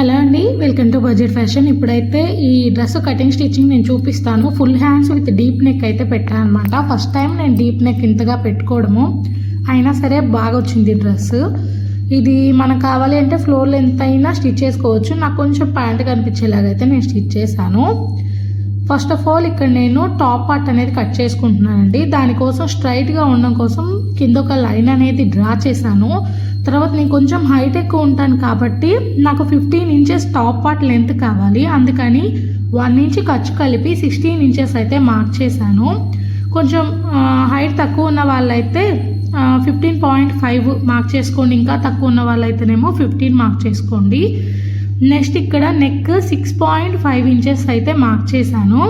Hello అండి welcome to budget fashion. ఇప్పుడైతే ఈ డ్రెస్ కటింగ్ స్టిచ్చింగ్ నేను చూపిస్తాను. Full hands with deep neck అయితే పెట్టాను అనమాట ఫస్ట్ టైం నేను డీప్ నెక్ ఇంతగా పెట్టుకోవడము. అయినా సరే బాగా వచ్చింది డ్రెస్. ఇది మనకు కావాలి అంటే ఫ్లోర్ లెంత్ అయినా స్టిచ్ చేసుకోవచ్చు. నాకు కొంచెం ప్యాంట్ కనిపించేలాగైతే నేను స్టిచ్ చేశాను. ఫస్ట్ ఆఫ్ ఆల్ ఇక్కడ నేను టాప్ పార్ట్ అనేది కట్ చేసుకుంటున్నానండి. దానికోసం స్ట్రైట్గా ఉండడం కోసం కింద ఒక లైన్ అనేది డ్రా చేశాను. తర్వాత నేను కొంచెం హైట్ ఎక్కువ ఉంటాను కాబట్టి నాకు fifteen inches top part length కావాలి. అందుకని వన్ ఇంచ్ ఖర్చు కలిపి సిక్స్టీన్ ఇంచెస్ అయితే మార్క్ చేశాను. కొంచెం హైట్ తక్కువ ఉన్న వాళ్ళైతే ఫిఫ్టీన్ పాయింట్ ఫైవ్ మార్క్ చేసుకోండి. ఇంకా తక్కువ ఉన్న వాళ్ళైతేనేమో ఫిఫ్టీన్ మార్క్ చేసుకోండి. నెక్స్ట్ ఇక్కడ neck six point five inches అయితే మార్క్ చేశాను.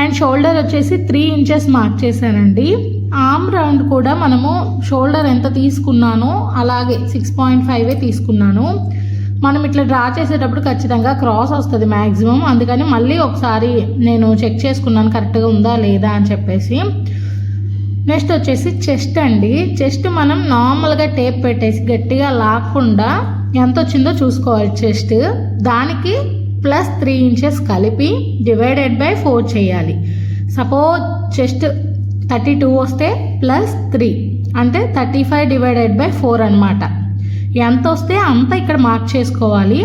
అండ్ షోల్డర్ వచ్చేసి త్రీ ఇంచెస్ మార్క్ చేశానండి. ఆమ్ రౌండ్ కూడా మనము షోల్డర్ ఎంత తీసుకున్నానో అలాగే సిక్స్ పాయింట్ ఫైవే తీసుకున్నాను. మనం ఇట్లా డ్రా చేసేటప్పుడు ఖచ్చితంగా క్రాస్ వస్తుంది మ్యాక్సిమం అందుకని మళ్ళీ ఒకసారి నేను చెక్ చేసుకున్నాను కరెక్ట్గా ఉందా లేదా అని చెప్పేసి. నెక్స్ట్ వచ్చేసి చెస్ట్ అండి. చెస్ట్ మనం నార్మల్గా టేప్ పెట్టేసి గట్టిగా లాక్కుండా ఎంత వచ్చిందో చూసుకోవాలి చెస్ట్. దానికి ప్లస్ త్రీ ఇంచెస్ కలిపి డివైడెడ్ బై ఫోర్ చేయాలి. సపోజ్ చెస్ట్ థర్టీ టూ వస్తే ప్లస్ త్రీ. అంటే thirty five divided by four అనమాట ఎంత వస్తే అంత ఇక్కడ మార్క్ చేసుకోవాలి.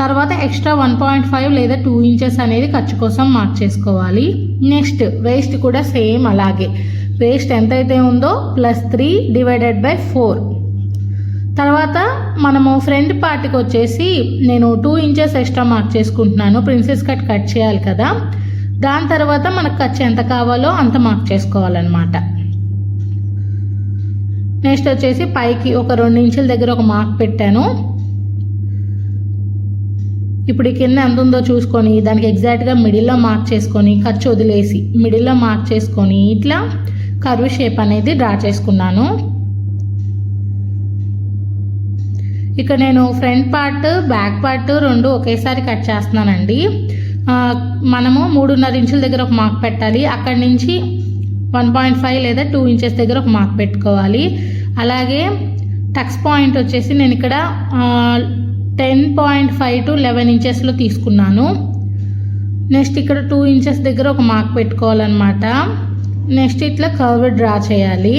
తర్వాత ఎక్స్ట్రా వన్ పాయింట్ ఫైవ్ లేదా టూ ఇంచెస్ అనేది ఖర్చు కోసం మార్క్ చేసుకోవాలి. నెక్స్ట్ వేస్ట్ కూడా సేమ్ అలాగే. వేస్ట్ ఎంతైతే ఉందో plus three divided by four. తర్వాత మనము ఫ్రంట్ పార్ట్కి వచ్చేసి నేను టూ ఇంచెస్ ఎక్స్ట్రా మార్క్ చేసుకుంటున్నాను. ప్రిన్సెస్ కట్ కట్ చేయాలి కదా. దాని తర్వాత మనకు ఖర్చు ఎంత కావాలో అంత మార్క్ చేసుకోవాలన్నమాట. నెక్స్ట్ వచ్చేసి పైకి ఒక రెండు ఇంచుల దగ్గర ఒక మార్క్ పెట్టాను. ఇప్పుడు కింద ఎంత ఉందో చూసుకొని దానికి ఎగ్జాక్ట్గా మిడిల్లో మార్క్ చేసుకొని ఖర్చు వదిలేసి మిడిల్లో మార్క్ చేసుకొని ఇట్లా కర్వ్ షేప్ అనేది డ్రా చేసుకున్నాను. ఇక నేను ఫ్రంట్ పార్ట్ బ్యాక్ పార్ట్ రెండు ఒకేసారి కట్ చేస్తున్నానండి. మనము మూడున్నర ఇంచుల దగ్గర ఒక మార్క్ పెట్టాలి. అక్కడి నుంచి వన్ పాయింట్ ఫైవ్ లేదా టూ ఇంచెస్ దగ్గర ఒక మార్క్ పెట్టుకోవాలి. అలాగే టక్స్ పాయింట్ వచ్చేసి నేను ఇక్కడ ten point five to eleven ఇంచెస్లో తీసుకున్నాను. నెక్స్ట్ ఇక్కడ టూ ఇంచెస్ దగ్గర ఒక మార్క్ పెట్టుకోవాలన్నమాట. నెక్స్ట్ ఇట్లా కర్వ్ డ్రా చేయాలి.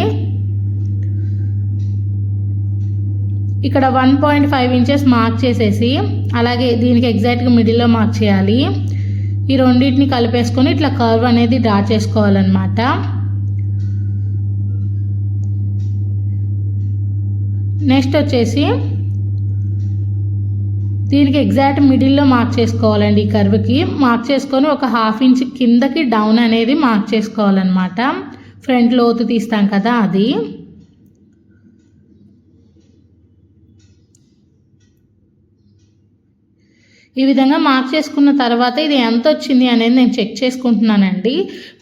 ఇక్కడ one point five inches mark చేసేసి అలాగే దీనికి ఎగ్జాక్ట్గా మిడిల్లో మార్క్ చేయాలి. ఈ రెండింటిని కలిపేసుకొని ఇట్లా కర్వ్ అనేది డ్రా చేసుకోవాలన్నమాట. నెక్స్ట్ వచ్చేసి దీనికి ఎగ్జాక్ట్ మిడిల్లో మార్క్ చేసుకోవాలండి ఈ కర్వ్కి మార్క్ చేసుకొని ఒక హాఫ్ ఇంచ్ కిందకి డౌన్ అనేది మార్క్ చేసుకోవాలన్నమాట. ఫ్రంట్ లోతు తీస్తాం కదా అది. ఈ విధంగా మార్క్ చేసుకున్న తర్వాత ఇది ఎంత వచ్చింది అనేది నేను చెక్ చేసుకుంటున్నానండి.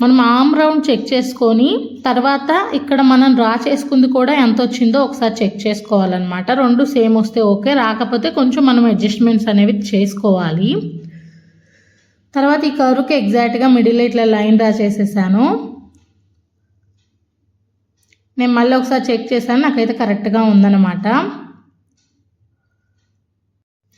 మనం ఆమ్ రౌండ్ చెక్ చేసుకొని తర్వాత ఇక్కడ మనం డ్రా చేసుకుంది కూడా ఎంత వచ్చిందో ఒకసారి చెక్ చేసుకోవాలన్నమాట. రెండు సేమ్ వస్తే ఓకే. రాకపోతే కొంచెం మనం అడ్జస్ట్మెంట్స్ అనేవి చేసుకోవాలి. తర్వాత ఈ కరువుకి ఎగ్జాక్ట్గా మిడిల్ ఇట్లా లైన్ డ్రా చేసేసాను. నేను మళ్ళీ ఒకసారి చెక్ చేశాను. నాకైతే కరెక్ట్గా ఉందన్నమాట.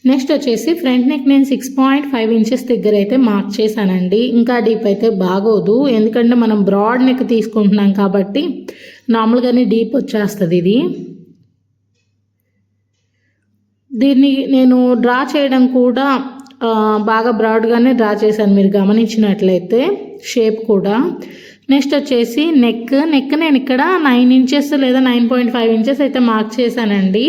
నెక్స్ట్ వచ్చేసి ఫ్రంట్ నెక్ నేను సిక్స్ పాయింట్ ఫైవ్ ఇంచెస్ దగ్గర అయితే మార్క్ చేశానండి. ఇంకా డీప్ అయితే బాగోదు. ఎందుకంటే మనం బ్రాడ్ నెక్ తీసుకుంటున్నాం కాబట్టి నార్మల్గానే డీప్ వచ్చేస్తుంది ఇది. దీన్ని నేను డ్రా చేయడం కూడా బాగా బ్రాడ్గానే డ్రా చేశాను. మీరు గమనించినట్లయితే షేప్ కూడా. నెక్స్ట్ వచ్చేసి నెక్ నెక్ నేను ఇక్కడ నైన్ ఇంచెస్ లేదా నైన్ పాయింట్ ఫైవ్ ఇంచెస్ అయితే మార్క్ చేశానండి.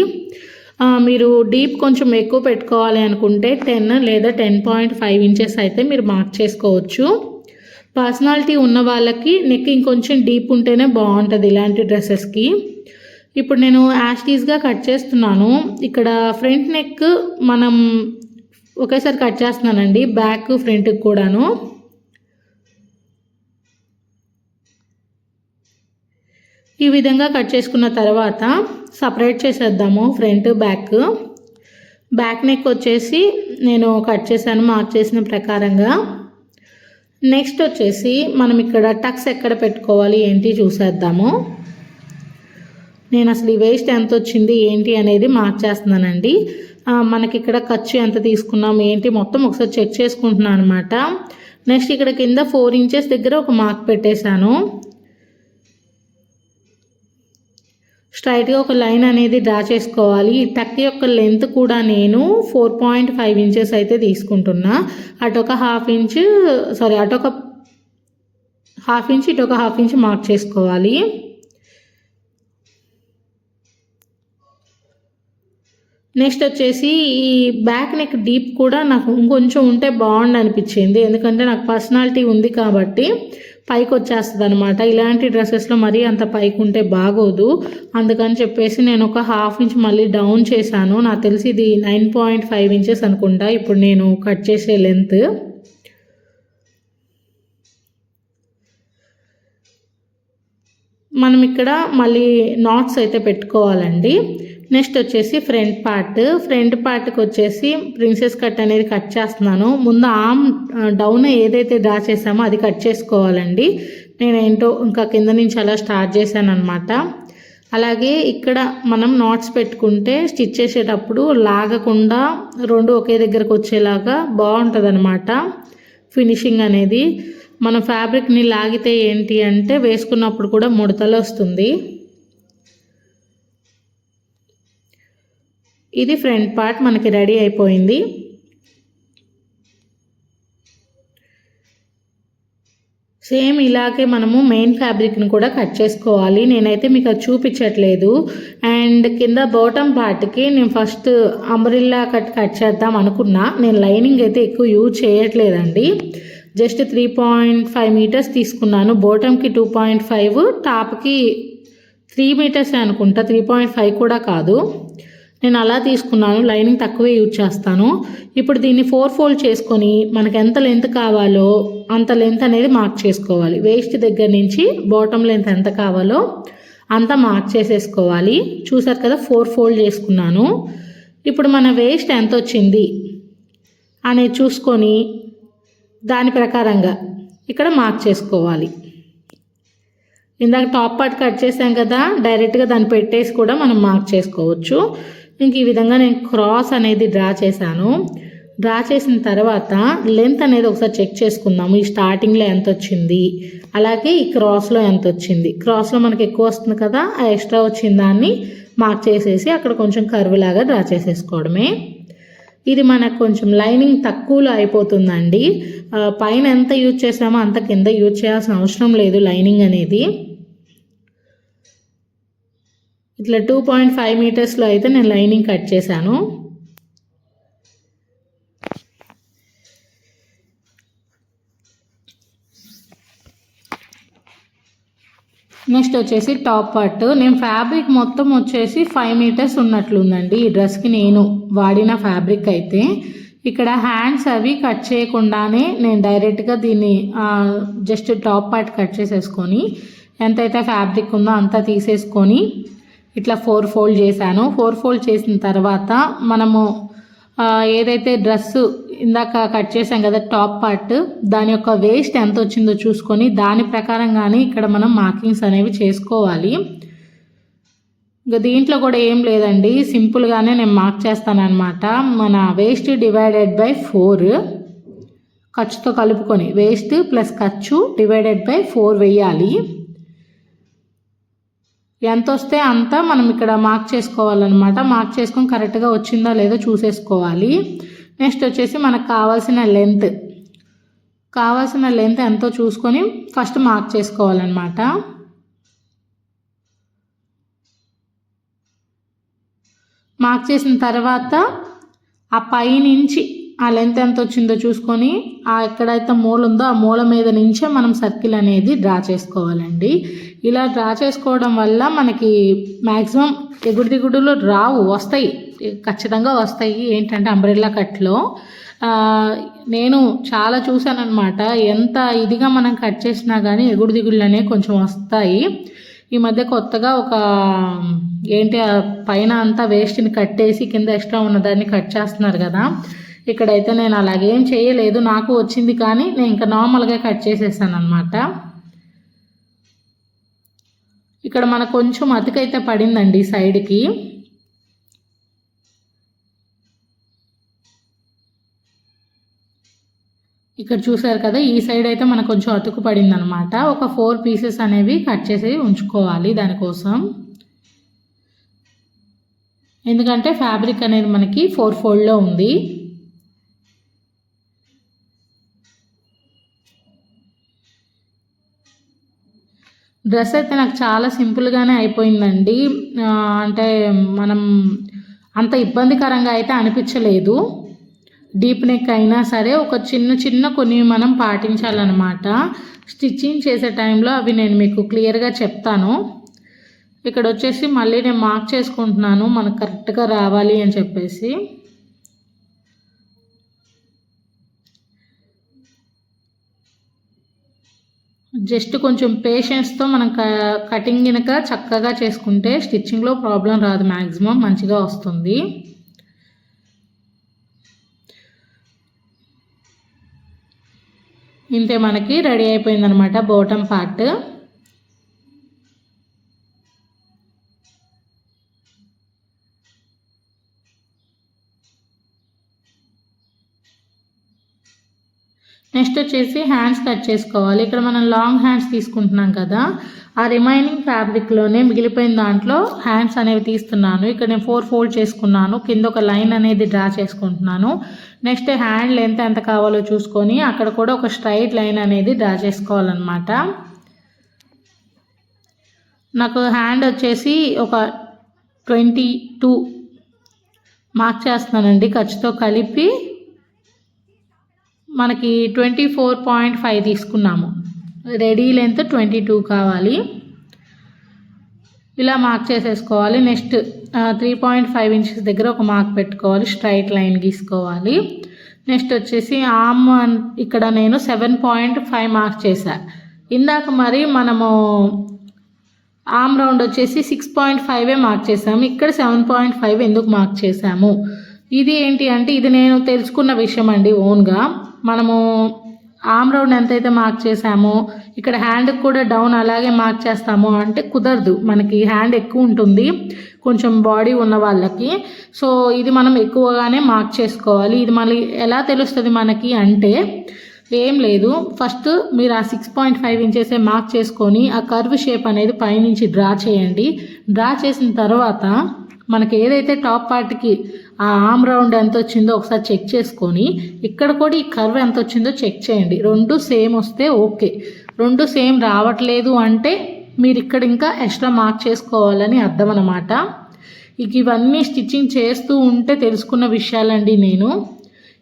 మీరు డీప్ కొంచెం ఎక్కువ పెట్టుకోవాలి అనుకుంటే టెన్ లేదా టెన్ పాయింట్ ఫైవ్ ఇంచెస్ అయితే మీరు మార్క్ చేసుకోవచ్చు. పర్సనాలిటీ ఉన్న వాళ్ళకి నెక్ ఇంకొంచెం డీప్ ఉంటేనే బాగుంటుంది ఇలాంటి డ్రెస్సెస్కి. ఇప్పుడు నేను యాష్టీస్గా కట్ చేస్తున్నాను. ఇక్కడ ఫ్రంట్ నెక్ మనం ఒకేసారి కట్ చేస్తున్నానండి బ్యాక్ ఫ్రంట్కి కూడాను. ఈ విధంగా కట్ చేసుకున్న తర్వాత సపరేట్ చేసేద్దాము ఫ్రంట్ బ్యాక్. బ్యాక్ నెక్ వచ్చేసి నేను కట్ చేశాను మార్క్ చేసిన ప్రకారంగా. నెక్స్ట్ వచ్చేసి మనం ఇక్కడ టక్స్ ఎక్కడ పెట్టుకోవాలి ఏంటి చూసేద్దాము. నేను అసలు ఈ వేస్ట్ ఎంత వచ్చింది ఏంటి అనేది మార్క్ చేస్తున్నానండి. మనకి ఇక్కడ ఖర్చు ఎంత తీసుకున్నాం ఏంటి మొత్తం ఒకసారి చెక్ చేసుకుంటున్నాను అనమాట నెక్స్ట్ ఇక్కడ కింద ఫోర్ ఇంచెస్ దగ్గర ఒక మార్క్ పెట్టేశాను. స్ట్రైట్గా ఒక లైన్ అనేది డ్రా చేసుకోవాలి. ఈ టక్ యొక్క లెంత్ కూడా నేను ఫోర్ పాయింట్ ఫైవ్ ఇంచెస్ అయితే తీసుకుంటున్నా. అటొక హాఫ్ ఇంచ్ సారీ అటొక హాఫ్ ఇంచ్ ఇటు ఒక హాఫ్ ఇంచ్ మార్క్ చేసుకోవాలి. నెక్స్ట్ వచ్చేసి ఈ బ్యాక్ నెక్ డీప్ కూడా నాకు ఇంకొంచెం ఉంటే బాగుండు అనిపించింది ఎందుకంటే నాకు పర్సనాలిటీ ఉంది కాబట్టి పైకి వచ్చేస్తుంది అనమాట ఇలాంటి డ్రెస్సెస్లో మరీ అంత పైకి ఉంటే బాగోదు. అందుకని చెప్పేసి నేను ఒక హాఫ్ ఇంచ్ మళ్ళీ డౌన్ చేశాను. నాకు తెలిసి ఇది నైన్ పాయింట్ ఫైవ్ ఇంచెస్ అనుకుంటా. ఇప్పుడు నేను కట్ చేసే లెంత్. మనం ఇక్కడ మళ్ళీ నాట్స్ అయితే పెట్టుకోవాలండి. నెక్స్ట్ వచ్చేసి ఫ్రంట్ పార్ట్. ఫ్రంట్ పార్ట్కి వచ్చేసి ప్రిన్సెస్ కట్ అనేది కట్ చేస్తున్నాను. ముందు ఆమ్ డౌన్ ఏదైతే డ్రా చేసామో అది కట్ చేసుకోవాలండి. నేను ఏంటో ఇంకా కింద నుంచి అలా స్టార్ట్ చేశాను అనమాట అలాగే ఇక్కడ మనం నాట్స్ పెట్టుకుంటే స్టిచ్ చేసేటప్పుడు లాగకుండా రెండు ఒకే దగ్గరకు వచ్చేలాగా బాగుంటుంది అనమాట ఫినిషింగ్ అనేది. మనం ఫ్యాబ్రిక్ని లాగితే ఏంటి అంటే వేసుకున్నప్పుడు కూడా ముడతలు వస్తుంది. ఇది ఫ్రంట్ పార్ట్ మనకి రెడీ అయిపోయింది. సేమ్ ఇలాగే మనము మెయిన్ ఫ్యాబ్రిక్ని కూడా కట్ చేసుకోవాలి. నేనైతే మీకు అది చూపించట్లేదు. అండ్ కింద బాటమ్ పార్ట్కి నేను ఫస్ట్ అంబ్రిల్లా కట్ కట్ చేద్దాం అనుకున్నా. నేను లైనింగ్ అయితే ఎక్కువ యూజ్ చేయట్లేదండి. Just three point five metres తీసుకున్నాను. బోటమ్కి టూ పాయింట్ ఫైవ్ టాప్కి త్రీ మీటర్స్ అనుకుంటా. త్రీ పాయింట్ ఫైవ్ కూడా కాదు. నేను అలా తీసుకున్నాను లైనింగ్ తక్కువే యూజ్ చేస్తాను. ఇప్పుడు దీన్ని ఫోర్ ఫోల్డ్ చేసుకొని మనకు ఎంత లెంత్ కావాలో అంత లెంత్ అనేది మార్క్ చేసుకోవాలి. వేస్ట్ దగ్గర నుంచి బాటమ్ లెంత్ ఎంత కావాలో అంత మార్క్ చేసేసుకోవాలి. చూసారు కదా ఫోర్ ఫోల్డ్ చేసుకున్నాను. ఇప్పుడు మన వేస్ట్ ఎంత వచ్చింది అనేది చూసుకొని దాని ప్రకారంగా ఇక్కడ మార్క్ చేసుకోవాలి. ఇందాక టాప్ పార్ట్ కట్ చేసాం కదా డైరెక్ట్గా దాన్ని పెట్టేసి కూడా మనం మార్క్ చేసుకోవచ్చు. ఇంక ఈ విధంగా నేను క్రాస్ అనేది డ్రా చేశాను. డ్రా చేసిన తర్వాత లెంత్ అనేది ఒకసారి చెక్ చేసుకుందాము. ఈ స్టార్టింగ్లో ఎంత వచ్చింది? అలాగే ఈ క్రాస్లో ఎంత వచ్చింది? క్రాస్లో మనకి ఎక్కువ వస్తుంది కదా ఆ ఎక్స్ట్రా వచ్చిన దాన్ని మార్క్ చేసేసి అక్కడ కొంచెం కర్వ్ లాగా డ్రా చేసేసుకోవడమే. ఇది మనకు కొంచెం లైనింగ్ తక్కువలో అయిపోతుందండి. పైన ఎంత యూజ్ చేసామో అంత కింద యూజ్ చేయాల్సిన అవసరం లేదు లైనింగ్ అనేది. ఇట్లా టూ పాయింట్ ఫైవ్ మీటర్స్లో అయితే నేను లైనింగ్ కట్ చేశాను. నెక్స్ట్ వచ్చేసి టాప్ పార్ట్ నేను ఫ్యాబ్రిక్ మొత్తం వచ్చేసి ఫైవ్ మీటర్స్ ఉన్నట్లుందండి ఈ డ్రెస్కి నేను వాడిన ఫ్యాబ్రిక్ అయితే. ఇక్కడ హ్యాండ్స్ అవి కట్ చేయకుండానే నేను డైరెక్ట్గా దీన్ని జస్ట్ టాప్ పార్ట్ కట్ చేసేసుకొని ఎంతైతే ఫ్యాబ్రిక్ ఉందో అంతా తీసేసుకొని ఇట్లా ఫోర్ ఫోల్డ్ చేశాను. ఫోర్ ఫోల్డ్ చేసిన తర్వాత మనము ఏదైతే డ్రెస్సు ఇందాక కట్ చేసాం కదా టాప్ పార్ట్ దాని యొక్క వేస్ట్ ఎంత వచ్చిందో చూసుకొని దాని ప్రకారంగానే ఇక్కడ మనం మార్కింగ్స్ అనేవి చేసుకోవాలి. ఇంకా దీంట్లో కూడా ఏం లేదండి. సింపుల్గానే నేను మార్క్ చేస్తానమాట మన వేస్ట్ డివైడెడ్ బై ఫోర్. ఖర్చుతో కలుపుకొని వేస్ట్ ప్లస్ ఖర్చు డివైడెడ్ బై ఫోర్ వెయ్యాలి ఎంత వస్తే అంత మనం ఇక్కడ మార్క్ చేసుకోవాలన్నమాట. మార్క్ చేసుకొని కరెక్ట్గా వచ్చిందా లేదో చూసేసుకోవాలి. నెక్స్ట్ వచ్చేసి మనకు కావాల్సిన లెంత్ కావాల్సిన లెంత్ ఎంతో చూసుకొని ఫస్ట్ మార్క్ చేసుకోవాలన్నమాట. మార్క్ చేసిన తర్వాత ఆ పైనుంచి ఆ లెంత్ ఎంత వచ్చిందో చూసుకొని ఆ ఎక్కడైతే మూల ఉందో ఆ మూల మీద నుంచే మనం సర్కిల్ అనేది డ్రా చేసుకోవాలండి. ఇలా డ్రా చేసుకోవడం వల్ల మనకి మ్యాక్సిమం ఎగుడు దిగుడులు రావు వస్తాయి. ఖచ్చితంగా వస్తాయి. ఏంటంటే అంబ్రెల్లా కట్లో. నేను చాలా చూశానమాట ఎంత ఇదిగా మనం కట్ చేసినా కానీ ఎగుడు దిగుళ్ళు అనేవి కొంచెం వస్తాయి. ఈ మధ్య కొత్తగా ఒక ఏంటి పైన అంతా వేస్ట్ని కట్టేసి కింద ఎక్స్ట్రా ఉన్నదాన్ని కట్ చేస్తున్నారు కదా. ఇక్కడైతే నేను అలాగేం చేయలేదు నాకు వచ్చింది కానీ నేను ఇంకా నార్మల్గా కట్ చేసేసాను అనమాట ఇక్కడ మనకు కొంచెం అతికైతే పడిందండి సైడ్కి ఇక్కడ చూసారు కదా ఈ సైడ్ అయితే మనకు కొంచెం అతుకు పడింది అనమాట ఒక ఫోర్ పీసెస్ అనేవి కట్ చేసి ఉంచుకోవాలి దానికోసం. ఎందుకంటే ఫ్యాబ్రిక్ అనేది మనకి ఫోర్ ఫోల్డ్లో ఉంది. డ్రెస్ అయితే నాకు చాలా సింపుల్గానే అయిపోయిందండి. అంటే మనం అంత ఇబ్బందికరంగా అయితే అనిపించలేదు. డీప్ నెక్ అయినా సరే ఒక చిన్న చిన్న కొన్ని మనం పాటించాలన్నమాట. స్టిచ్చింగ్ చేసే టైంలో అవి నేను మీకు క్లియర్గా చెప్తాను. ఇక్కడ వచ్చేసి మళ్ళీ నేను మార్క్ చేసుకుంటున్నాను. మనకు కరెక్ట్గా రావాలి అని చెప్పేసి. జస్ట్ కొంచెం పేషెన్స్తో మనం క కటింగ్ కనుక చక్కగా చేసుకుంటే స్టిచ్చింగ్లో ప్రాబ్లం రాదు మ్యాక్సిమం మంచిగా వస్తుంది. ఇంతే మనకి రెడీ అయిపోయిందనమాట బోటం పార్ట్ నెక్స్ట్ వచ్చేసి హ్యాండ్స్ కట్ చేసుకోవాలి. ఇక్కడ మనం లాంగ్ హ్యాండ్స్ తీసుకుంటున్నాం కదా. ఆ రిమైనింగ్ ఫ్యాబ్రిక్లోనే మిగిలిపోయిన దాంట్లో హ్యాండ్స్ అనేవి తీస్తున్నాను. ఇక్కడ నేను ఫోర్ ఫోల్డ్ చేసుకున్నాను. కింద ఒక లైన్ అనేది డ్రా చేసుకుంటున్నాను. నెక్స్ట్ హ్యాండ్ లెంత్ ఎంత కావాలో చూసుకొని అక్కడ కూడా ఒక స్ట్రైట్ లైన్ అనేది డ్రా చేసుకోవాలన్నమాట. నాకు హ్యాండ్ వచ్చేసి ఒక ట్వంటీ టూ మార్క్ చేస్తున్నానండి. ఖర్చుతో కలిపి మనకి ట్వంటీ ఫోర్ పాయింట్ ఫైవ్ తీసుకున్నాము. రెడీ లెంత్ ట్వంటీ టూ కావాలి. ఇలా మార్క్ చేసేసుకోవాలి. Next three point five inches దగ్గర ఒక మార్క్ పెట్టుకోవాలి. Straight line గీసుకోవాలి. నెక్స్ట్ వచ్చేసి ఆమ్ ఇక్కడ నేను సెవెన్ పాయింట్ ఫైవ్ మార్క్ చేశా. ఇందాక మరి మనము ఆమ్ రౌండ్ వచ్చేసి సిక్స్ పాయింట్ ఫైవే మార్క్ చేసాము ఇక్కడ సెవెన్ పాయింట్ ఫైవ్ ఎందుకు మార్క్ చేసాము ఇది ఏంటి అంటే ఇది నేను తెలుసుకున్న విషయం అండి ఓన్గా. మనము ఆమ్ రౌండ్ ఎంతైతే మార్క్ చేసామో ఇక్కడ హ్యాండ్కి కూడా డౌన్ అలాగే మార్క్ చేస్తాము అంటే కుదరదు. మనకి హ్యాండ్ ఎక్కువ ఉంటుంది. కొంచెం బాడీ ఉన్న వాళ్ళకి. సో ఇది మనం ఎక్కువగానే మార్క్ చేసుకోవాలి. ఇది మళ్ళీ ఎలా తెలుస్తుంది మనకి అంటే ఏం లేదు. ఫస్ట్ మీరు ఆ సిక్స్ పాయింట్ ఫైవ్ ఇంచెసే మార్క్ చేసుకొని ఆ కర్వ్ షేప్ అనేది పైనుంచి డ్రా చేయండి. డ్రా చేసిన తర్వాత మనకి ఏదైతే టాప్ పార్ట్కి ఆ ఆమ్ రౌండ్ ఎంత వచ్చిందో ఒకసారి చెక్ చేసుకొని ఇక్కడ కూడా ఈ కర్వ్ ఎంత వచ్చిందో చెక్ చేయండి. రెండు సేమ్ వస్తే ఓకే. రెండు సేమ్ రావట్లేదు అంటే మీరు ఇక్కడ ఇంకా ఎక్స్ట్రా మార్క్ చేసుకోవాలని అర్థం అన్నమాట. ఇక ఇవన్నీ స్టిచ్చింగ్ చేస్తూ ఉంటే తెలుసుకున్న విషయాలండి నేను.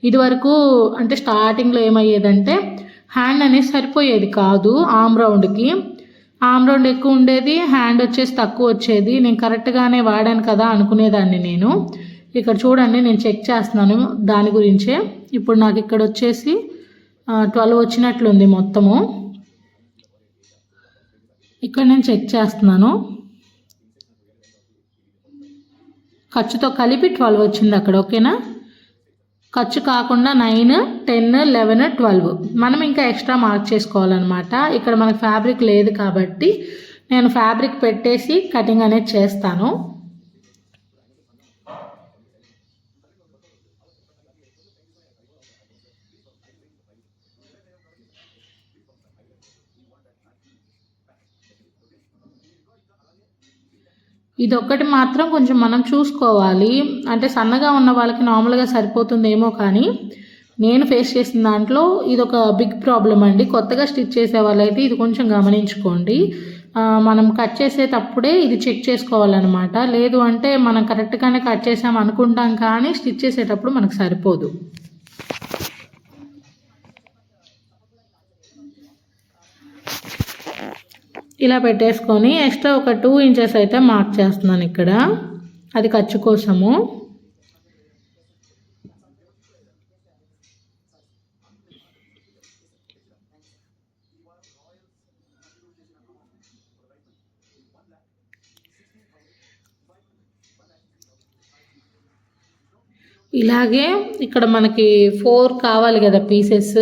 ఇదివరకు అంటే స్టార్టింగ్లో ఏమయ్యేదంటే హ్యాండ్ అనేది సరిపోయేది కాదు ఆమ్ రౌండ్కి. ఆమ్ రౌండ్ ఎక్కువ ఉండేది హ్యాండ్ వచ్చేసి తక్కువ వచ్చేది. నేను కరెక్ట్గానే వాడాను కదా అనుకునేదాన్ని నేను. ఇక్కడ చూడండి నేను చెక్ చేస్తున్నాను దాని గురించే. ఇప్పుడు నాకు ఇక్కడ వచ్చేసి ట్వెల్వ్ వచ్చినట్లుంది మొత్తము. ఇక్కడ నేను చెక్ చేస్తున్నాను. ఖర్చుతో కలిపి ట్వెల్వ్ వచ్చింది అక్కడ ఓకేనా? ఖర్చు కాకుండా నైన్ టెన్ లెవెన్ ట్వెల్వ్. మనం ఇంకా ఎక్స్ట్రా మార్క్ చేసుకోవాలన్నమాట. ఇక్కడ మనకు ఫ్యాబ్రిక్ లేదు కాబట్టి నేను ఫ్యాబ్రిక్ పెట్టేసి కటింగ్ అనేది చేస్తాను. ఇదొక్కటి మాత్రం కొంచెం మనం చూసుకోవాలి. అంటే సన్నగా ఉన్న వాళ్ళకి నార్మల్గా సరిపోతుందేమో కానీ నేను ఫేస్ చేసిన దాంట్లో ఇది ఒక బిగ్ ప్రాబ్లం అండి. కొత్తగా స్టిచ్ చేసే వాళ్ళైతే ఇది కొంచెం గమనించుకోండి. మనం కట్ చేసేటప్పుడే ఇది చెక్ చేసుకోవాలన్నమాట. లేదు అంటే మనం కరెక్ట్గానే కట్ చేసాం అనుకుంటాం కానీ స్టిచ్ చేసేటప్పుడు మనకు సరిపోదు. ఇలా పెట్టేసుకొని ఎక్స్ట్రా ఒక టూ ఇంచెస్ అయితే మార్క్ చేస్తున్నాను ఇక్కడ. అది ఖర్చు కోసము. ఇలాగే ఇక్కడ మనకి ఫోర్ కావాలి కదా పీసెస్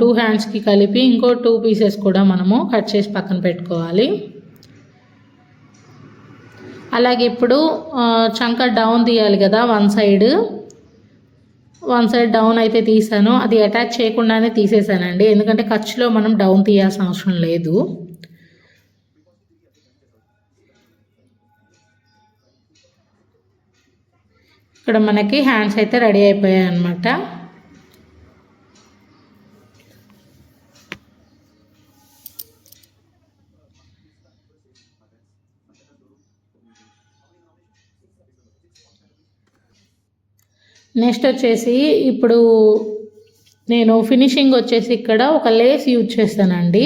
టూ హ్యాండ్స్కి కలిపి ఇంకో టూ పీసెస్ కూడా మనము కట్ చేసి పక్కన పెట్టుకోవాలి. అలాగే ఇప్పుడు చంక డౌన్ తీయాలి కదా one side one side down అయితే తీసాను. అది అటాచ్ చేయకుండానే తీసేసానండి. ఎందుకంటే ఖర్చులో మనం డౌన్ తీయాల్సిన అవసరం లేదు. ఇక్కడ మనకి హ్యాండ్స్ అయితే రెడీ అయిపోయాయి అన్నమాట నెక్స్ట్ వచ్చేసి ఇప్పుడు నేను ఫినిషింగ్ వచ్చేసి ఇక్కడ ఒక లేస్ యూజ్ చేస్తానండి.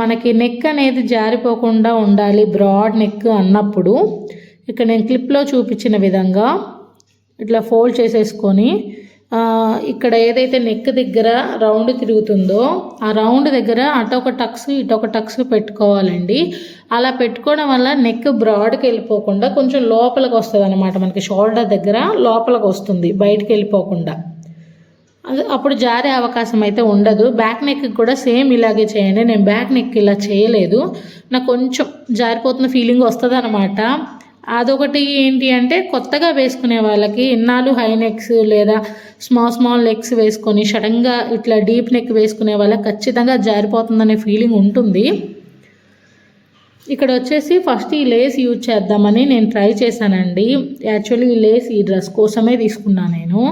మనకి నెక్ అనేది జారిపోకుండా ఉండాలి బ్రాడ్ నెక్ అన్నప్పుడు. ఇక్కడ నేను క్లిప్లో చూపించిన విధంగా ఇట్లా ఫోల్డ్ చేసేసుకొని ఇక్కడ ఏదైతే నెక్ దగ్గర రౌండ్ తిరుగుతుందో ఆ రౌండ్ దగ్గర అటొక టక్స్ ఇటొక టక్స్ పెట్టుకోవాలండి. అలా పెట్టుకోవడం వల్ల నెక్ బ్రాడ్కి వెళ్ళిపోకుండా కొంచెం లోపలికి వస్తుంది అనమాట మనకి షోల్డర్ దగ్గర లోపలికి వస్తుంది బయటికి వెళ్ళిపోకుండా. అది అప్పుడు జారే అవకాశం అయితే ఉండదు. బ్యాక్ నెక్ కూడా సేమ్ ఇలాగే చేయండి. నేను బ్యాక్ నెక్ ఇలా చేయలేదు. నాకు కొంచెం జారిపోతున్న ఫీలింగ్ వస్తుంది అనమాట అదొకటి ఏంటి అంటే కొత్తగా వేసుకునే వాళ్ళకి ఇన్నాళ్ళు హై నెక్స్ లేదా స్మాల్ స్మాల్ నెక్స్ వేసుకొని సడన్గా ఇట్లా డీప్ నెక్ వేసుకునే వాళ్ళకి ఖచ్చితంగా జారిపోతుందనే ఫీలింగ్ ఉంటుంది. ఇక్కడ వచ్చేసి ఫస్ట్ ఈ లేస్ యూజ్ చేద్దామని నేను ట్రై చేశానండి. యాక్చువల్లీ ఈ లేస్ ఈ డ్రెస్ కోసమే తీసుకున్నాను నేను.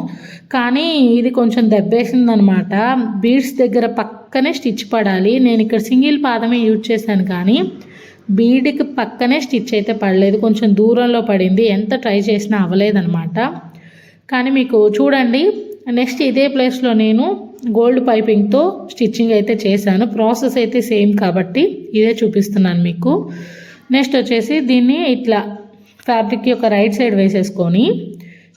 కానీ ఇది కొంచెం దెబ్బేసిందనమాట. బీడ్స్ దగ్గర పక్కనే స్టిచ్ పడాలి. నేను ఇక్కడ సింగిల్ పాదమే యూజ్ చేశాను కానీ బీడ్కి పక్కనే స్టిచ్ అయితే పడలేదు. కొంచెం దూరంలో పడింది. ఎంత ట్రై చేసినా అవ్వలేదన్నమాట. కానీ మీకు చూడండి నెక్స్ట్ ఇదే ప్లేస్లో నేను గోల్డ్ పైపింగ్తో స్టిచ్చింగ్ అయితే చేశాను. ప్రాసెస్ అయితే సేమ్ కాబట్టి ఇదే చూపిస్తున్నాను మీకు. నెక్స్ట్ వచ్చేసి దీన్ని ఇట్లా ఫ్యాబ్రిక్ ఒక రైట్ సైడ్ వేసేసుకొని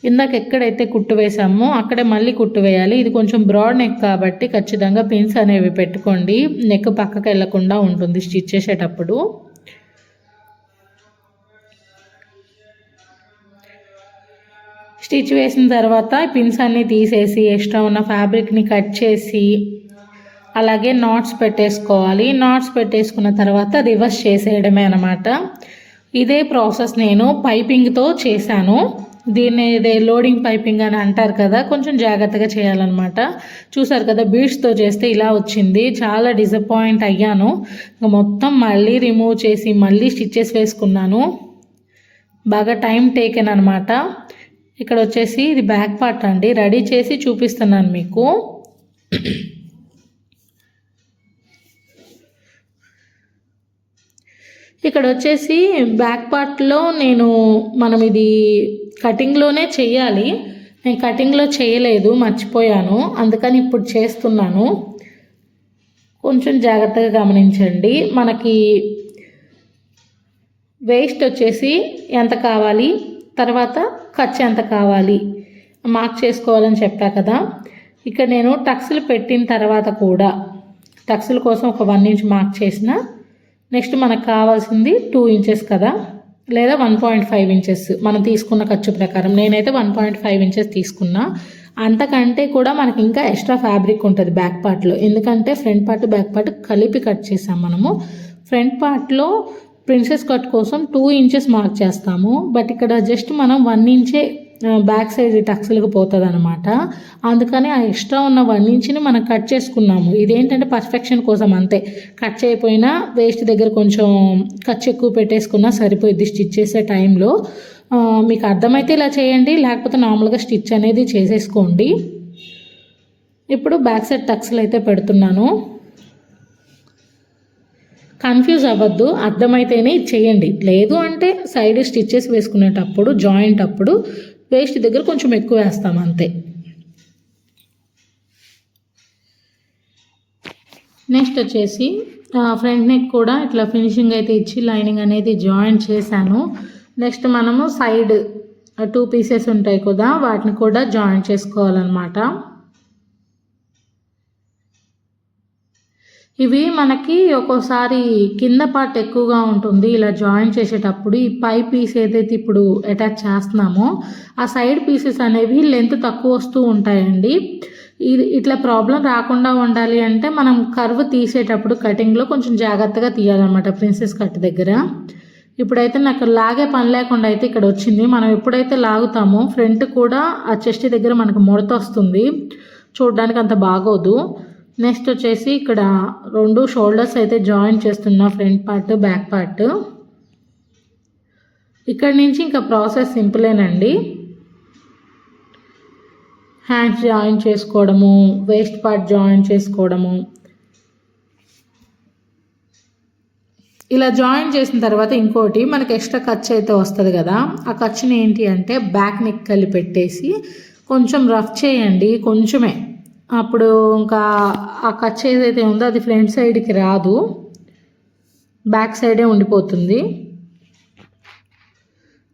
ఇందాక ఎక్కడైతే కుట్టు వేసామో అక్కడే మళ్ళీ కుట్టు వేయాలి. ఇది కొంచెం బ్రాడ్ నెక్ కాబట్టి ఖచ్చితంగా పిన్స్ అనేవి పెట్టుకోండి. నెక్ పక్కకి వెళ్ళకుండా ఉంటుంది స్టిచ్ చేసేటప్పుడు. స్టిచ్ వేసిన తర్వాత పిన్స్ అన్నీ తీసేసి ఎక్స్ట్రా ఉన్న ఫ్యాబ్రిక్ని కట్ చేసి అలాగే నాట్స్ పెట్టేసుకోవాలి. నాట్స్ పెట్టేసుకున్న తర్వాత రివర్స్ చేసేయడమే అనమాట ఇదే ప్రాసెస్ నేను పైపింగ్తో చేశాను. దీన్ని ఇదే లోడింగ్ పైపింగ్ అని అంటారు కదా కొంచెం జాగ్రత్తగా చేయాలన్నమాట. చూసారు కదా బీడ్స్తో చేస్తే ఇలా వచ్చింది. చాలా డిసప్పాయింట్ అయ్యాను. ఇంకా మొత్తం మళ్ళీ రిమూవ్ చేసి మళ్ళీ స్టిచ్చెస్ వేసుకున్నాను. బాగా టైం టేకెన్ అనమాట ఇక్కడ వచ్చేసి ఇది బ్యాక్ పార్ట్ అండి. రెడీ చేసి చూపిస్తున్నాను మీకు. ఇక్కడ వచ్చేసి బ్యాక్ పార్ట్లో నేను మనం ఇది కటింగ్లోనే చేయాలి. నేను కటింగ్లో చేయలేదు మర్చిపోయాను. అందుకని ఇప్పుడు చేస్తున్నాను. కొంచెం జాగ్రత్తగా గమనించండి. మనకి వేస్ట్ వచ్చేసి ఎంత కావాలి? తర్వాత ఖర్చు ఎంత కావాలి? మార్క్ చేసుకోవాలని చెప్పా కదా. ఇక్కడ నేను టక్స్లు పెట్టిన తర్వాత కూడా టక్స్ల కోసం ఒక వన్ ఇంచ్ మార్క్ చేసిన నెక్స్ట్ మనకు కావాల్సింది టూ ఇంచెస్ కదా. లేదా వన్ పాయింట్ ఫైవ్ ఇంచెస్ మనం తీసుకున్న ఖర్చు ప్రకారం. నేనైతే వన్ పాయింట్ ఫైవ్ ఇంచెస్ తీసుకున్నా. అంతకంటే కూడా మనకి ఇంకా ఎక్స్ట్రా ఫ్యాబ్రిక్ ఉంటుంది బ్యాక్ పార్ట్లో. ఎందుకంటే ఫ్రంట్ పార్ట్ బ్యాక్ పార్ట్ కలిపి కట్ చేసాం మనము. ఫ్రంట్ పార్ట్లో ప్రిన్సెస్ కట్ కోసం టూ ఇంచెస్ మార్క్ చేస్తాము. బట్ ఇక్కడ జస్ట్ మనం వన్ ఇంచే బ్యాక్ సైడ్ టక్స్లకు పోతుంది అనమాట అందుకని ఆ ఎక్స్ట్రా ఉన్న వన్ ఇంచ్ని మనం కట్ చేసుకున్నాము. ఇదేంటంటే పర్ఫెక్షన్ కోసం అంతే. కట్ చేయకపోయినా వేస్ట్ దగ్గర కొంచెం ఖర్చు ఎక్కువ పెట్టేసుకున్నా సరిపోయింది స్టిచ్ చేసే టైంలో. మీకు అర్థమైతే ఇలా చేయండి లేకపోతే నార్మల్గా స్టిచ్ అనేది చేసేసుకోండి. ఇప్పుడు బ్యాక్ సైడ్ టక్స్లు అయితే పెడుతున్నాను. కన్ఫ్యూజ్ అవ్వద్దు అర్థమైతేనే ఇది చేయండి. లేదు అంటే సైడ్ స్టిచ్చెస్ వేసుకునేటప్పుడు జాయింట్ అప్పుడు వేస్ట్ దగ్గర కొంచెం ఎక్కువ వేస్తాం అంతే. నెక్స్ట్ వచ్చేసి ఫ్రంట్ నెక్ కూడా ఇట్లా ఫినిషింగ్ అయితే ఇచ్చి లైనింగ్ అనేది జాయింట్ చేశాను. నెక్స్ట్ మనము సైడ్ టూ పీసెస్ ఉంటాయి కదా వాటిని కూడా జాయింట్ చేసుకోవాలన్నమాట. ఇవి మనకి ఒక్కోసారి కింద పార్ట్ ఎక్కువగా ఉంటుంది. ఇలా జాయిన్ చేసేటప్పుడు ఈ పై పీస్ ఏదైతే ఇప్పుడు అటాచ్ చేస్తున్నామో ఆ సైడ్ పీసెస్ అనేవి లెంత్ తక్కువ వస్తూ ఉంటాయండి. ఇది ఇట్లా ప్రాబ్లం రాకుండా ఉండాలి అంటే మనం కర్వ్ తీసేటప్పుడు కటింగ్లో కొంచెం జాగ్రత్తగా తీయాలన్నమాట ప్రిన్సెస్ కట్ దగ్గర. ఇప్పుడైతే నాకు లాగే పని లేకుండా అయితే ఇక్కడ వచ్చింది. మనం ఎప్పుడైతే లాగుతామో ఫ్రంట్ కూడా ఆ చెస్ట్ దగ్గర మనకు ముడత వస్తుంది. చూడడానికి అంత బాగోదు. నెక్స్ట్ వచ్చేసి ఇక్కడ రెండు షోల్డర్స్ అయితే జాయిన్ చేస్తున్నా ఫ్రంట్ పార్ట్ బ్యాక్ పార్ట్ ఇక్కడ నుంచి ఇంకా ప్రాసెస్ సింపులేనండి హ్యాండ్స్ జాయిన్ చేసుకోవడము వేస్ట్ పార్ట్ జాయిన్ చేసుకోవడము. ఇలా జాయిన్ చేసిన తర్వాత ఇంకోటి మనకి ఎక్స్ట్రా ఖర్చు అయితే వస్తుంది కదా. ఆ ఖర్చుని ఏంటి అంటే బ్యాక్ నెక్ పెట్టేసి కొంచెం రఫ్ చేయండి కొంచెమే. అప్పుడు ఇంకా ఆ ఖర్చు ఏదైతే ఉందో అది ఫ్రంట్ సైడ్కి రాదు. బ్యాక్ సైడే ఉండిపోతుంది.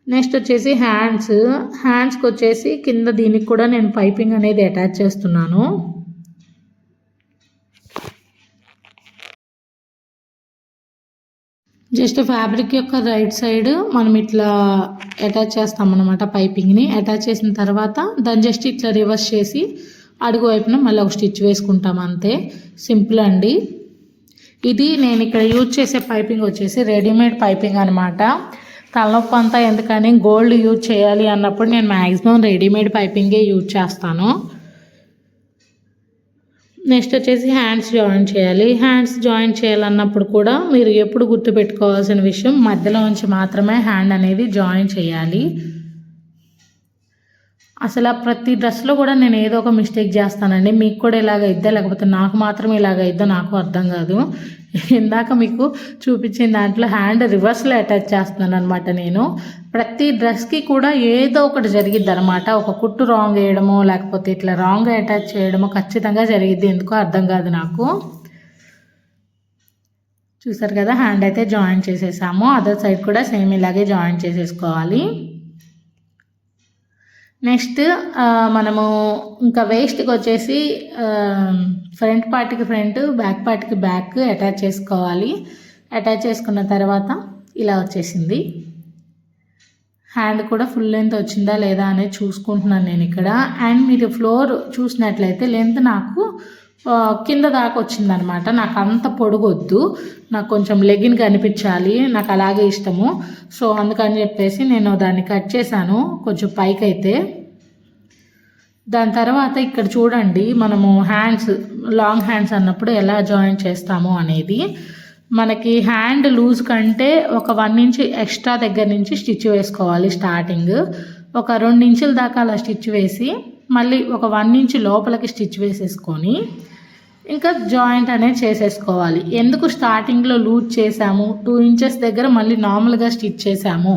నెక్స్ట్ వచ్చేసి హ్యాండ్స్. హ్యాండ్స్కి వచ్చేసి కింద దీనికి కూడా నేను పైపింగ్ అనేది అటాచ్ చేస్తున్నాను. జస్ట్ ఫ్యాబ్రిక్ యొక్క రైట్ సైడ్ మనం ఇట్లా అటాచ్ చేస్తాం అనమాట పైపింగ్ని. అటాచ్ చేసిన తర్వాత దాన్ని జస్ట్ ఇట్లా రివర్స్ చేసి అడుగు వైపున మళ్ళీ ఒక స్టిచ్ వేసుకుంటాం అంతే. సింపుల్ అండి. ఇది నేను ఇక్కడ యూజ్ చేసే పైపింగ్ వచ్చేసి రెడీమేడ్ పైపింగ్ అనమాట తలనొప్పి అంతా ఎందుకని గోల్డ్ యూజ్ చేయాలి అన్నప్పుడు నేను మ్యాక్సిమం రెడీమేడ్ పైపింగే యూజ్ చేస్తాను. నెక్స్ట్ వచ్చేసి హ్యాండ్స్ జాయిన్ చేయాలి. హ్యాండ్స్ జాయిన్ చేయాలన్నప్పుడు కూడా మీరు ఎప్పుడు గుర్తుపెట్టుకోవాల్సిన విషయం మధ్యలో నుంచి మాత్రమే హ్యాండ్ అనేది జాయిన్ చేయాలి. అసలు ప్రతి డ్రెస్లో కూడా నేను ఏదో ఒక మిస్టేక్ చేస్తానండి. మీకు కూడా ఇలాగ ఇద్దా లేకపోతే నాకు మాత్రమే ఇలాగ ఇద్దా నాకు అర్థం కాదు. ఇందాక మీకు చూపించిన దాంట్లో హ్యాండ్ రివర్స్లో అటాచ్ చేస్తున్నాను అనమాట నేను. ప్రతి డ్రెస్కి కూడా ఏదో ఒకటి జరిగిద్ది అనమాట ఒక కుట్టు రాంగ్ వేయడమో లేకపోతే ఇట్లా రాంగ్ అటాచ్ చేయడమో ఖచ్చితంగా జరిగిద్ది. ఎందుకో అర్థం కాదు నాకు. చూసారు కదా హ్యాండ్ అయితే జాయిన్ చేసేసాము. అదర్ సైడ్ కూడా సేమ్ ఇలాగే జాయిన్ చేసేసుకోవాలి. నెక్స్ట్ మనము ఇంకా వేస్ట్కి వచ్చేసి ఫ్రంట్ పార్ట్కి ఫ్రంట్ బ్యాక్ పార్ట్కి బ్యాక్ అటాచ్ చేసుకోవాలి. అటాచ్ చేసుకున్న తర్వాత ఇలా వచ్చేసింది. హ్యాండ్ కూడా ఫుల్ లెంత్ వచ్చిందా లేదా అనేది చూసుకుంటున్నాను నేను ఇక్కడ. అండ్ మీరు ఫ్లోర్ చూసినట్లయితే లెంత్ నాకు కింద దాకా వచ్చిందనమాట. నాకు అంత పొడుగొద్దు. నాకు కొంచెం లెగిన్ కనిపించాలి. నాకు అలాగే ఇష్టము. సో అందుకని చెప్పేసి నేను దాన్ని కట్ చేశాను. కొంచెం పైకి అయితే దాని తర్వాత ఇక్కడ చూడండి మనము హ్యాండ్స్ లాంగ్ హ్యాండ్స్ అన్నప్పుడు ఎలా జాయిన్ చేస్తాము అనేది. మనకి హ్యాండ్ లూజ్ కంటే ఒక వన్ ఇంచ్ ఎక్స్ట్రా దగ్గర నుంచి స్టిచ్ వేసుకోవాలి స్టార్టింగ్. ఒక రెండు ఇంచుల దాకా అలా స్టిచ్ వేసి మళ్ళీ ఒక వన్ ఇంచ్ లోపలికి స్టిచ్ వేసేసుకొని ఇంకా జాయింట్ అనేది చేసేసుకోవాలి. ఎందుకు స్టార్టింగ్లో లూజ్ చేసాము టూ ఇంచెస్ దగ్గర మళ్ళీ నార్మల్గా స్టిచ్ చేసాము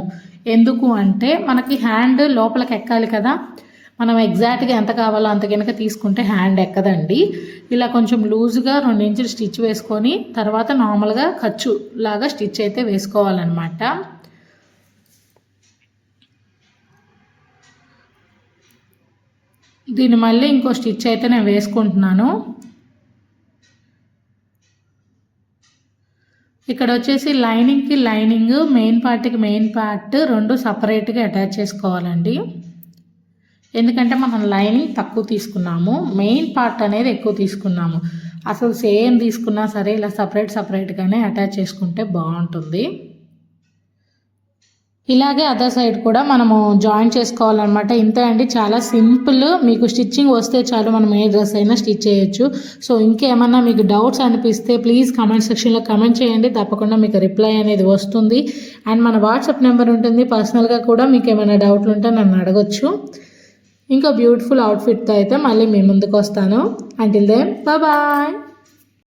ఎందుకు అంటే మనకి హ్యాండ్ లోపలికి ఎక్కాలి కదా. మనం ఎగ్జాక్ట్గా ఎంత కావాలో అంత కనుక తీసుకుంటే హ్యాండ్ ఎక్కదండి. ఇలా కొంచెం లూజ్గా రెండు ఇంచులు స్టిచ్ వేసుకొని తర్వాత నార్మల్గా ఖర్చు లాగా స్టిచ్ అయితే వేసుకోవాలన్నమాట. దీన్ని మళ్ళీ ఇంకో స్టిచ్ అయితే నేను వేసుకుంటున్నాను. ఇక్కడ వచ్చేసి లైనింగ్కి లైనింగ్ మెయిన్ పార్ట్కి మెయిన్ పార్ట్ రెండు సపరేట్గా అటాచ్ చేసుకోవాలండి. ఎందుకంటే మనం లైనింగ్ తక్కువ తీసుకున్నాము మెయిన్ పార్ట్ అనేది ఎక్కువ తీసుకున్నాము. అసలు సేమ్ తీసుకున్నా సరే ఇలా సపరేట్ సపరేట్గానే అటాచ్ చేసుకుంటే బాగుంటుంది. ఇలాగే అదర్ సైడ్ కూడా మనము జాయిన్ చేసుకోవాలన్నమాట. ఇంతే అండి. చాలా సింపుల్ మీకు స్టిచ్చింగ్ వస్తే చాలు మనం ఏ డ్రెస్ అయినా స్టిచ్ చేయొచ్చు. సో ఇంకేమన్నా మీకు డౌట్స్ అనిపిస్తే ప్లీజ్ కమెంట్ సెక్షన్లో కమెంట్ చేయండి. తప్పకుండా మీకు రిప్లై అనేది వస్తుంది. అండ్ మన వాట్సాప్ నెంబర్ ఉంటుంది. పర్సనల్గా కూడా మీకు ఏమైనా డౌట్లు ఉంటే నన్ను అడగొచ్చు. ఇంకా బ్యూటిఫుల్ అవుట్ఫిట్తో అయితే మళ్ళీ మీ ముందుకు వస్తాను. Until they bye